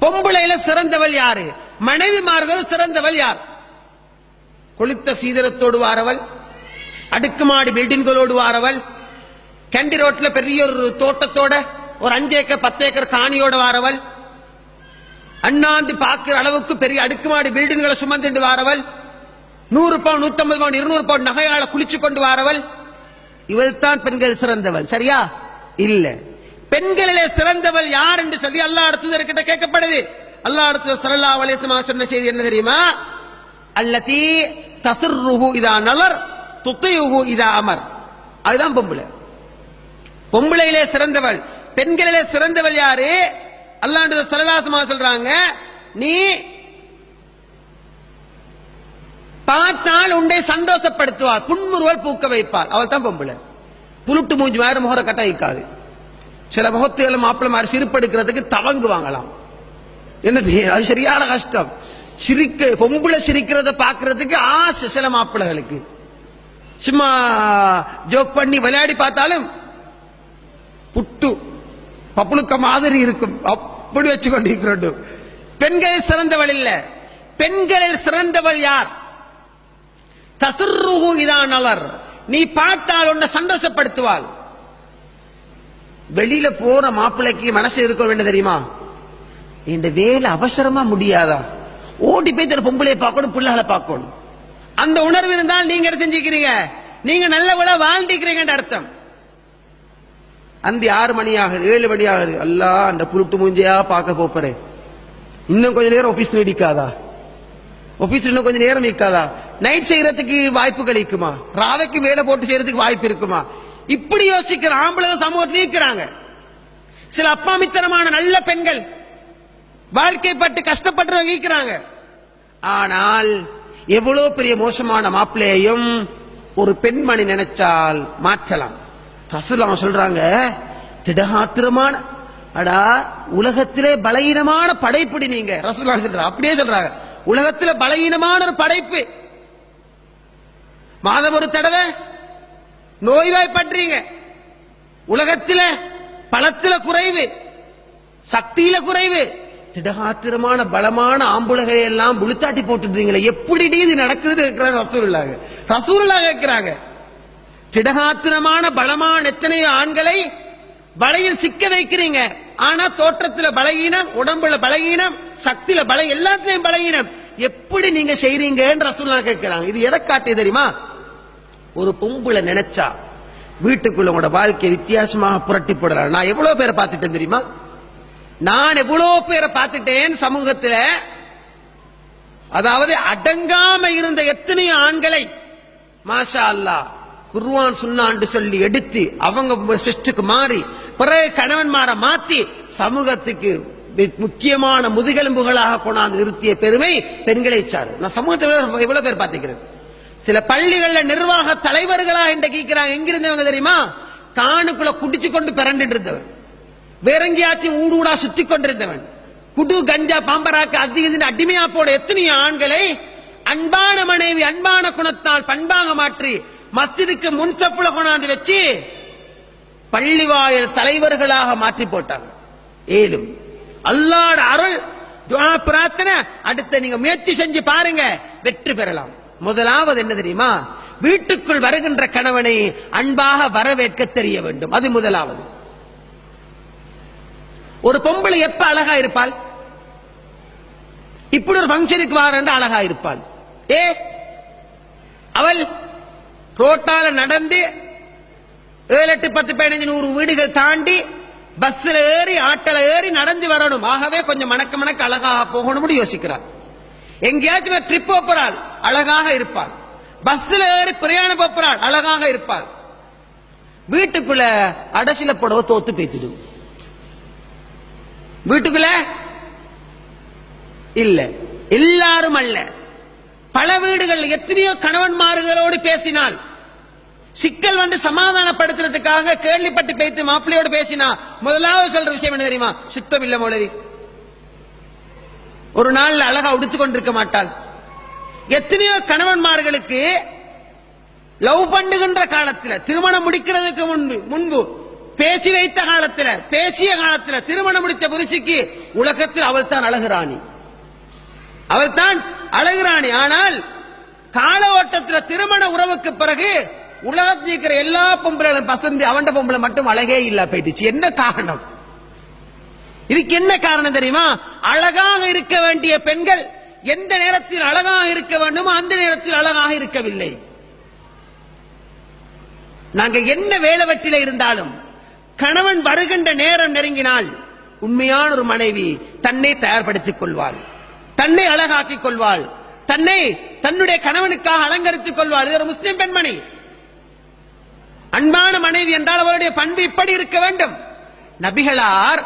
பொம்பளையில சிறந்தவள் யாரு? மனைவிமார்கள் சிறந்தவள் யார்? கொளுத்த சீதனத்தோடு வாரவள் அடுக்குமாடி பில்டிங்களோடு வாரவள் கேண்டி ரோட்ல பெரிய ஒரு தோட்டத்தோட ஒரு அஞ்சு ஏக்கர் பத்து ஏக்கர் காணியோட வாரவள் அண்ணாந்து பார்க்கிற அளவுக்கு பெரிய அடுக்குமாடி பில்டிங்களை சுமந்துண்டு வாரவள் நூறு பவுன் நூத்தம்பது பவுன் இருநூறு பவுன் நகையால குளிச்சு கொண்டு வாரவள். இவள் தான் பெண்கள் சிறந்தவள் சரியா? இல்லை. பெண்களிலே சிறந்தவள் யார் என்று சொல்லி அல்லா அடுத்தது கிட்ட கேட்கப்படுது. அல்லா அடுத்தது சரல்லா அலிஸ்மா சொன்ன செய்தி என்ன தெரியுமா? அல்லதி தசுர்ருஹு இதா நலர் துத்தையுஹு இதா அமர். அதுதான் பொம்பளை. பொம்பளையிலே சிறந்தவள் பெண்களிலே சிறந்தவள் யாரு? அல்லாண்டு சரலாசமா சொல்றாங்க நீ பார்த்தால் உண்டை சந்தோஷப்படுத்துவார் புன்முறுவல் பூக்க வைப்பார். அவள் தான் பொம்பளை. புலுட்டு மூஞ்சி மாதிரி முகர கட்ட வைக்காது சில முகத்துகள் மாப்பிள்ளை மாதிரி சிரிப்படுக்கிறதுக்கு தவங்குவாங்களாம். என்னது? அது சரியான கஷ்டம். சிரிக்க பொம்பளை சிரிக்கிறத பாக்குறதுக்கு ஆசை சில மாப்பிள்ளைகளுக்கு. சும்மா ஜோக் பண்ணி விளையாடி பார்த்தாலும் புட்டு பப்புளுக்க மாதிரி இருக்கும். அப்படி வச்சு கொண்டிருக்கிறோம் பெண்களில் சிறந்தவள் இல்ல. பெண்களில் சிறந்தவள் யார்? தசுர்ருஹு இதான் அவர் நீ பார்த்தால் உன்னை சந்தோஷப்படுத்துவாள். வெளியில போற மாப்பிள்ளைக்கு மனசு இருக்க வேண்டும் தெரியுமா? இந்த வேலை அவசரமா முடியாதா? ஓடி போய் தன் பொம்பளை பார்க்கணும் பிள்ளைகளை பார்க்கணும். அந்த உணர்வு இருந்தால் நீங்க என்ன செஞ்சுக்கிறீங்க? நீங்க நல்ல உல வாழ்ந்திக்கிறீங்கன்ற அர்த்தம். அந்த ஆறு மணி ஆகுது ஏழு மணி ஆகுது அல்லா அந்த புருட்டு மூஞ்சியா பார்க்க போறேன் இன்னும் கொஞ்ச நேரம் ஆபீஸ் நீடிக்காதா ஆபீஸ் இன்னும் கொஞ்ச நேரம் நிற்காதா நைட் செய்யறதுக்கு வாய்ப்பு கிடைக்குமா ராவைக்கு மேல போட்டு செய்யறதுக்கு வாய்ப்பு இருக்குமா? இப்படி யோசிக்கிற ஆம்பளை சமூகத்தில் இருக்கிறாங்க. சில அப்பாமித்தனமான நல்ல பெண்கள் வாழ்க்கைப்பட்டு கஷ்டப்பட்டு இருக்கிறாங்க. ஆனால் எவ்வளவு பெரிய மோசமான மாப்பிள்ளையையும் ஒரு பெண்மணி நினைச்சால் மாற்றலாம். ரசூலுல்லாஹ் சொல்றாங்க திடகாத்திரமான அடா உலகத்திலே பலகீனமான படைப்புடி நீங்க. ரசூலுல்லாஹ் சொல்றாங்க அப்படியே சொல்றாங்க. உலகத்துல பலகீனமான ஒரு படைப்பு. மாதம் ஒரு தடவை நோய்வாய்ப்பற்றீங்க. உலகத்தில பலத்தில குறைவு சக்தியில குறைவு. திடகாத்திரமான பலமான ஆம்புலகளை எல்லாம் விழுத்தாட்டி போட்டுட்டீங்களே எப்படி இது நடக்குது இருக்கிறாங்க ரசூலுல்லாஹ். ரசூலுல்லாஹ் கேட்கிறாங்க. திடகாத்திரமான பலமான எத்தனையோ ஆண்களை வலையில் சிக்க வைக்கிறீங்க. ஆனா தோற்றத்துல பலகீனம் உடம்புல பலகீனம் சக்தியில பல எல்லாத்திலையும் பலகீனம். எப்படி நீங்க செய்றீங்கன்னு ரசூலா கேட்கிறாங்க. இது எதை காட்டி தெரியுமா? ஒரு பொம்பளை நினைச்சா வீட்டுக்குள்ள உங்களோட வாழ்க்கை வித்தியாசமாக புரட்டி போடுறாரு நான் எவ்வளவு பேரை பார்த்துட்டேன் தெரியுமா? நான் எவ்வளவு பேரை பார்த்துட்டேன் சமூகத்துல? அதாவது அடங்காம இருந்த எத்தனையோ ஆண்களை? மாஷா அல்லாஹ் குர்வான் சுண்ணாண்டு சொல்லி எடுத்து அவங்க சிஸ்டுக்கு மாறி பிறகு கணவன்மார மாத்தி சமூகத்துக்கு முக்கியமான முதுகெலும்புகளாக கொண்டாந்து நிறுத்திய பெருமை பெண்களை சாரு நான் சமூகத்தில் எவ்வளவு பேர் பார்த்துக்கிறேன்? சில பள்ளிகள்ல நிர்வாக தலைவர்களா என்று கேட்கிறாங்க எங்கிருந்தவங்க தெரியுமா? காணுக்குள்ள குடிச்சு கொண்டு பிறண்டுட்டு இருந்தவன். வேறங்கியாச்சும் ஊடு ஊடா சுத்தி கொண்டிருந்தவன். குடு கஞ்சா பாம்பராக்கு அதிக அடிமையா போட எத்தனையோ ஆண்களை அன்பான மனைவி அன்பான குணத்தால் பண்பாக மாற்றி மஸ்ஜிதுக்கு முன்சப்புல கொண்டாந்து வச்சு பள்ளிவாயல் தலைவர்களாக மாற்றி போட்டாங்க. ஏலும் அல்லாட அருள் துவா பிரார்த்தனை. அடுத்த நீங்க முயற்சி செஞ்சு பாருங்க வெற்றி பெறலாம். முதலாவது என்ன தெரியுமா? வீட்டுக்குள் வருகின்ற கணவனை அன்பாக வரவேற்க தெரிய வேண்டும். அது முதலாவது. ஒரு பொம்பளை எப்ப அழகா இருப்பாள்? இப்படி ஒரு பங்கனுக்கு வாரண்டு அழகா இருப்பாள். ஏ? அவள் ரோட்டால நடந்து ஏழு எட்டு பத்து பதினஞ்சு நூறு வீடுகள் தாண்டி பஸ்ல ஏறி ஆட்டோல ஏறி நடந்து வரணும். ஆகவே கொஞ்சம் மணக்க மணக்க அழகாக போகணும்னு யோசிக்கிறாள். எங்கேயாச்சும் ட்ரிப் போறாள். அழகாக இருப்பாள். பஸ்ல ஏறி பிரயாணம் போறாள் அழகாக இருப்பாள். வீட்டுக்குள்ள அடைசில புடவை தோத்து பேத்திடும். வீட்டுக்குள்ள? இல்ல. எல்லாரும் அல்ல. பல வீடுகள் எத்தனையோ கணவன்மார்களோடு பேசினால் சிக்கல் வந்து சமாதானப்படுத்துறதுக்காக கேள்விப்பட்டு பேத்து மாப்பிள்ளையோடு பேசினா முதலாவது சொல்ற விஷயம் என்ன தெரியுமா? சுத்தம் இல்ல மொழி ஒரு நாள் அழகா உடுத்து கொண்டிருக்க மாட்டாள். எத்தனையோ கணவன்மார்களுக்கு லவ் பண்ணுகின்ற காலத்தில் திருமணம் முடிக்கிறதுக்கு முன்பு முன்பு பேசி வைத்த காலத்தில் பேசிய காலத்தில் திருமணம் முடித்த புரிசிக்கு உலகத்தில் அவள் தான் அழகுராணி. அவள் தான் அழகுராணி. ஆனால் கால ஓட்டத்தில் திருமண உறவுக்கு பிறகு உலகத்தில் இருக்கிற எல்லா பொம்பளைகளும் பசந்து அவண்ட பொம்பளை மட்டும் அழகே இல்ல போயிடுச்சு. என்ன காரணம்? இதுக்கு என்ன காரணம் தெரியுமா? அழகாக இருக்க வேண்டிய பெண்கள் எந்த நேரத்தில் அழகாக இருக்க வேண்டுமோ அந்த நேரத்தில் அழகாக இருக்கவில்லை. நாங்க என்ன வேலைவெட்டில இருந்தாலும் கணவன் வருகின்ற நேரம் நெருங்கினால் உண்மையான ஒரு மனைவி தன்னை தயார்படுத்திக் கொள்வாள். தன்னை அழகாக்கிக் கொள்வாள். தன்னை தன்னுடைய கணவனுக்காக அலங்கரித்துக் கொள்வாள். இது ஒரு முஸ்லிம் பெண்மணி. அன்பான மனைவி என்றால் அவருடைய பண்பு இப்படி இருக்க வேண்டும். நபிகளார்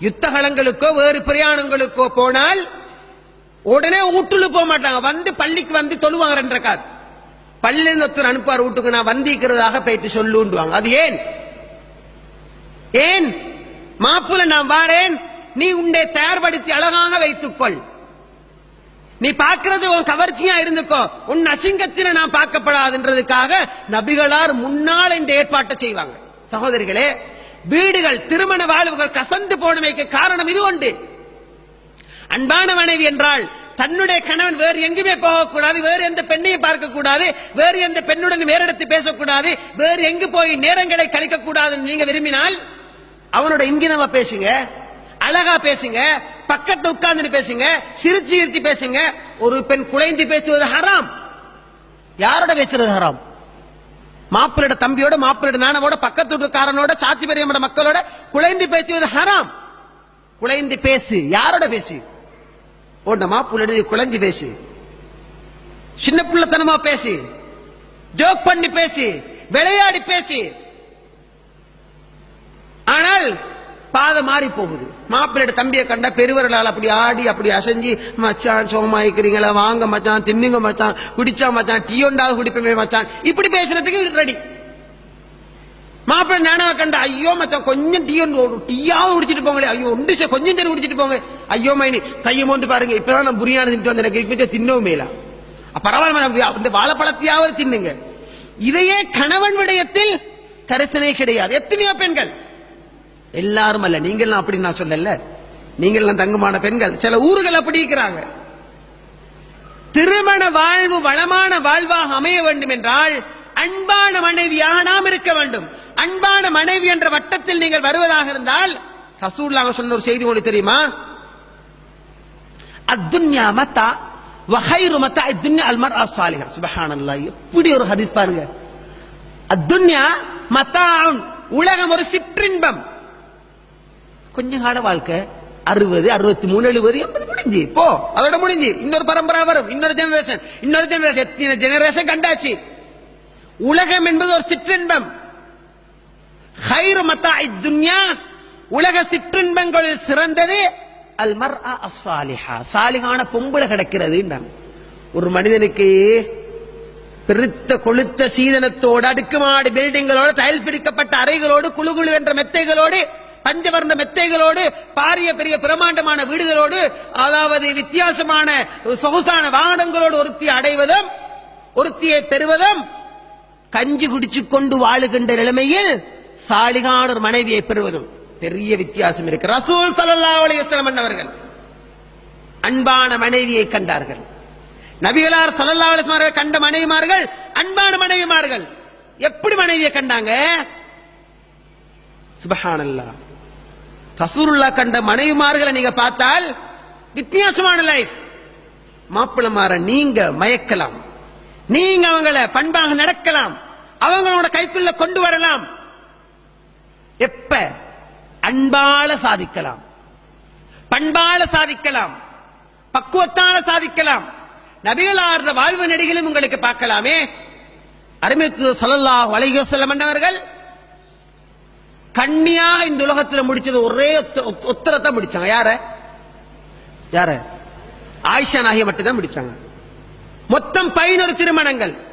யுத்தகலங்களுக்கோ வேறு பிரயாணங்களுக்கோ போனால் உடனே வீட்டுல போக மாட்டாங்க. வந்து பள்ளிக்கு வந்து தொழுவாங்க ரெண்டு ரக்காத் பள்ளியில ஒருத்தர் அனுப்பார் வீட்டுக்கு நான் வந்திருக்கிறதாக பேத்து சொல்லுவாங்க அது ஏன்? ஏன்? மாப்புல நான் வாரேன். நீ உண்டை தயார்படுத்தி அழகாக வைத்துக்கொள். நீ பார்க்கிறது உன் கவர்ச்சியா இருந்துக்கோ. உன் அசிங்கத்தில நான் பார்க்கப்படாதுன்றதுக்காக நபிகளார் முன்னால் இந்த ஏற்பாட்டை செய்வாங்க. சகோதரிகளே வீடுகள் திருமண வாழ்வுகள் கசந்து போனமைக்கு காரணம் இது உண்டு. அன்பான மனைவி என்றால் தன்னுடைய கணவன் வேறு எங்குமே போகக்கூடாது வேறு எந்த பெண்ணையும் பார்க்க கூடாது வேறு எந்த பெண்ணுடன் வேறு பேசக்கூடாது வேறு எங்கு போய் நேரங்களை கழிக்க கூடாதுன்னு நீங்க விரும்பினால் அவனோட இங்கினமா பேசுங்க அழகா பேசுங்க பக்கத்துல உட்கார்ந்து பேசுங்க சிரிச்சு இருத்தி பேசுங்க. ஒரு பெண் குலைந்து பேசுவது ஹராம். யாரோட பேசுறது ஹராம்? மாப்பிளோட தம்பியோட மாப்பிளோட நானவோட பக்கத்து வீட்டுக்காரனோட சாத்தி பெரியமோட மக்களோட குலைந்து பேசுவது ஹராம். குலைந்து பேசு. யாரோட பேசு? உன்ன மாப்பிள்ளை குழஞ்சி குலைஞ்சு பேசு. சின்ன பிள்ளைத்தனமா பேசி. ஜோக் பண்ணி பேசி. விளையாடி பேசி. ஆனால் பாதை மாறி போகுது. மாப்பிள்ளை தம்பியை கண்டா பெருவர்களால் அப்படி ஆடி அப்படி அசைஞ்சு மச்சான் சோமாயிக்கிறீங்களா வாங்க மச்சான் தின்னுங்க மச்சான். குடிச்சா மச்சான். டீ ஒண்டாவது குடிப்பமே மச்சான். இப்படி பேசுறதுக்கு ரெடி. மாப்பிள்ளை நானாவை கண்டா ஐயோ மச்சான் கொஞ்சம் டீ ஒன்று ஒரு டீயாவது குடிச்சிட்டு போங்களே. ஐயோ உண்டு கொஞ்சம் சரி குடிச்சிட்டு போங்க. ஐயோ மைனி கையை மோந்து பாருங்க. இப்பதான் நான் புரியாணி தின்ட்டு வந்து எனக்கு இப்ப தின்னவும் மேலா. பரவாயில்ல இந்த வாழைப்பழத்தையாவது தின்னுங்க. இதையே கணவன் விடயத்தில் கரிசனை கிடையாது. எத்தனையோ பெண்கள். எல்லாரும் அல்ல நீங்கள்லாம் அப்படி நான் சொல்லல. நீங்கள்லாம் தங்கமான பெண்கள். சில ஊர்கள் அப்படி இருக்கிறாங்க. திருமண வாழ்வு வளமான வாழ்வாக அமைய வேண்டும் என்றால் அன்பான மனைவியாக நாம் இருக்க வேண்டும். அன்பான மனைவி என்ற வட்டத்தில் நீங்கள் வருவதாக இருந்தால் ரசூல்லாங்க சொன்ன ஒரு செய்தி உங்களுக்கு தெரியுமா? அத்துன்யா மத்தா வஹைரு மத்தா இத்துன்யா அல்மர் அஸ்ஸாலிஹா சுப்ஹானல்லாஹ் எப்படி ஒரு ஹதீஸ் பாருங்க. அத்துன்யா மத்தாஉன் உலகம் ஒரு சிற்றின்பம். கொஞ்ச கால வாழ்க்கை அறுபது அறுபத்தி மூணு எழுபது எண்பது முடிஞ்சு. போ அதோட முடிஞ்சு. இன்னொரு பரம்பரா வரும். இன்னொரு ஜெனரேஷன் இன்னொரு ஜெனரேஷன் எத்தனை ஜெனரேஷன் கண்டாச்சு? உலகம் என்பது ஒரு சிற்றின்பம். ஹைரு மத்தா துன்யா உலக சிற்றின்பங்களில் சிறந்தது அல் மர் அசாலிஹா சாலிகான பொம்பளை கிடக்கிறது ஒரு மனிதனுக்கு பெருத்த கொளுத்த சீதனத்தோடு அடுக்குமாடி பில்டிங்களோடு டைல்ஸ் பிடிக்கப்பட்ட அறைகளோடு குழு குழு என்ற மெத்தைகளோடு பஞ்சவர்ண மெத்தைகளோடு பாரிய பெரிய பிரமாண்டமான வீடுகளோடு அதாவது வித்தியாசமான சொகுசான வாகனங்களோடு ஒருத்தி அடைவதும் ஒருத்தியை பெறுவதும் கஞ்சி குடிச்சு கொண்டு வாழுகின்ற நிலைமையில் சாலிகானூர் மனைவியை பெறுவதும் பெரிய வித்தியாசம் இருக்கு. ரசூல் சலல்லா அலைஹி அவர்கள் அன்பான மனைவியை கண்டார்கள். நபிகளார் ஸல்லல்லாஹு அலைஹி அவர்கள் கண்ட மனைவிமார்கள் அன்பான மனைவிமார்கள். எப்படி மனைவியை கண்டாங்க? சுபஹானல்லா ரசூருல்லா கண்ட மனைவிமார்களை நீங்க பார்த்தால் வித்தியாசமான லைஃப் மாப்பிளமார நீங்க மயக்கலாம். நீங்க அவங்கள பண்பாக நடக்கலாம். அவங்களோட கைக்குள்ள கொண்டு வரலாம். எப்ப? அன்பால சாதிக்கலாம். பண்பால சாதிக்கலாம். பக்குவத்தால சாதிக்கலாம். நபிகளார் வாழ்வு நெடிகளும் உங்களுக்கு பார்க்கலாமே. அருமைத்து சொல்லல்லா வலைகோ செல்ல மன்னவர்கள் கண்ணியாக இந்த உலகத்துல முடிச்சது ஒரே உத்தரத்தை ஒத்தரத்தை முடிச்சாங்க. யார? யார? ஆயிஷா நாகிய மட்டும்தான் முடிச்சாங்க. மொத்தம் பதினொரு திருமணங்கள்.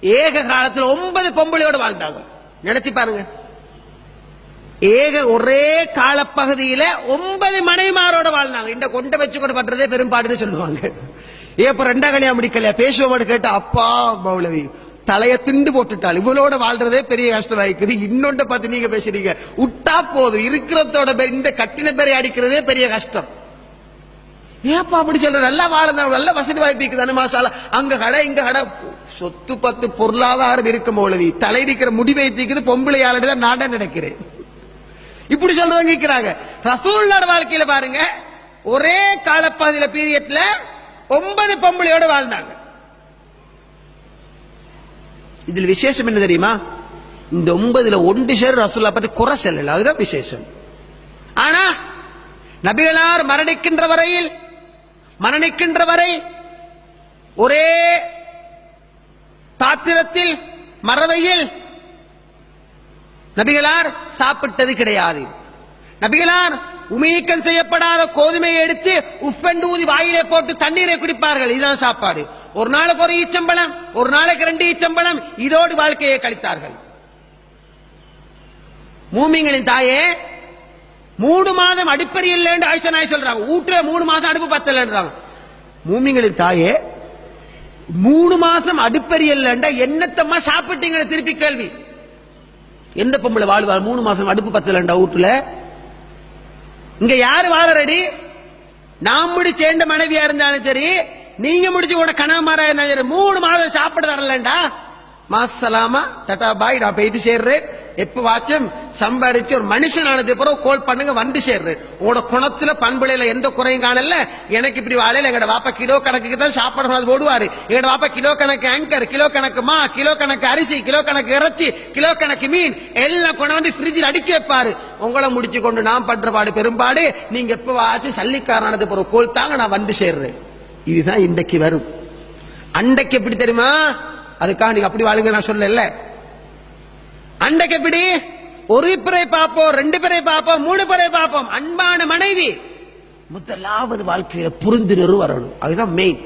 ஏக காலத்துல ஒன்பது பொம்பளையோட வாழ்ந்தாங்க. நினைச்சு பாருங்க. ஏக ஒரே காலப்பகுதியில ஒன்பது மனைமாரோட வாழ்ந்தாங்க. இந்த கொண்ட வச்சு கூட பண்றதே பெரும்பாடுன்னு சொல்லுவாங்க. ஏ ரெண்டா கல்யாணம் முடிக்கல பேசுவோம்னு கேட்டா அப்பா மௌலவி தலைய திண்டு போட்டுட்டாள். இவளோட வாழ்றதே பெரிய கஷ்டமா இருக்குது இன்னொன்றை பார்த்து நீங்க பேசுறீங்க. விட்டா போதும். இருக்கிறதோட பேர் இந்த கட்டின பேரை அடிக்கிறதே பெரிய கஷ்டம். ஏப்பா அப்படி சொல்ற? நல்லா வாழ்ந்தாங்க நல்ல வசதி வாய்ப்பு தானே மாசால அங்க கடை இங்க கடை. சொத்து பத்து பொருளாதாரம் இருக்கும் மௌலவி. தலையிடிக்கிற முடி தீக்குது பொம்பளை தான் நாட நினைக்கிறேன். இப்படி சொல்றவங்க இருக்கிறாங்க. ரசூல்லோட வாழ்க்கையில பாருங்க ஒரே காலப்பாதையில பீரியட்ல ஒன்பது பொம்பளையோட வாழ்ந்தாங்க. இதில் விசேஷம் என்ன தெரியுமா? இந்த ஒன்பதுல ஒன்று சேர் ரசூல்லா பத்தி குறை செல்லல அதுதான் விசேஷம். ஆனா நபிகளார் மரணிக்கின்ற வரையில் மரணிக்கின்ற வரை ஒரே பாத்திரத்தில் மறவையில் நபிகளார் சாப்பிட்டது கிடையாது. நபிகளார் உமிநீக்கம் செய்யப்படாத கோதுமையை எடுத்து உப்பெண்டு ஊதி வாயிலே போட்டு தண்ணீரை குடிப்பார்கள். இதுதான் சாப்பாடு. ஒரு நாளுக்கு ஒரு ஈச்சம்பளம் ஒரு நாளைக்கு ரெண்டு ஈச்சம்பழம் இதோடு வாழ்க்கையை கழித்தார்கள். மூமிங்களின் தாயே மூணு மாதம் அடுப்பறி இல்லைன்னு ஆயிஷா நாய் சொல்றாங்க. வீட்டுல மூணு மாசம் அடுப்பு பத்தலன்றாங்க. மூமிங்களின் தாயே மூணு மாசம் அடுப்பறி இல்லைண்டா என்னத்தம்மா சாப்பிட்டீங்க திருப்பி கேள்வி. எந்த பொம்பளை வாழ்வார்? மூணு மாசம் அடுப்பு பத்தலண்டா வீட்டுல இங்க யாரு வாழறடி? நான் முடிச்ச எந்த மனைவியா இருந்தாலும் சரி நீங்க முடிச்சு கூட கணவன்மாரா இருந்தாலும் சரி மூணு மாதம் சாப்பிட தரலண்டா? மாசலாமா டட்டா பாய் நான் போயிட்டு சேர்றேன். எப்ப வாச்சும் சம்பாரிச்சு ஒரு மனுஷனானது பிறகு கோல் பண்ணுங்க வந்து சேர்றேன் உங்களோட குணத்துல பண்புலையில எந்த குறையும் காணல. எனக்கு இப்படி வாழையில எங்கட வாப்பா கிலோ கணக்குக்கு தான் சாப்பாடு அது ஓடுவாரு எங்கட வாப்பா கிலோ கணக்கு ஆங்கர் கிலோ கணக்கு மா கிலோ கணக்கு அரிசி கிலோ கணக்கு இறைச்சி கிலோ கணக்கு மீன் எல்லாம் கொண்டு வந்து ஃப்ரிட்ஜில் அடுக்கி வைப்பாரு. உங்களை முடிச்சு கொண்டு நான் பண்ற பாடு பெரும்பாடு. நீங்க எப்ப வாச்சும் சல்லிக்காரனது பிறகு கோல் தாங்க நான் வந்து சேர்றேன். இதுதான் இன்றைக்கு வரும். அண்டைக்கு எப்படி தெரியுமா? அதுக்காக நீங்க அப்படி வாழுங்க நான் சொல்லல. அண்டைக்கு எப்படி ஒரு பிறை பார்ப்போம் ரெண்டு பேரை பார்ப்போம் மூணு பேரை பார்ப்போம் அன்பான மனைவி. முதலாவது வாழ்க்கையில புரிந்துணர்வு வரணும் அதுதான் மெயின்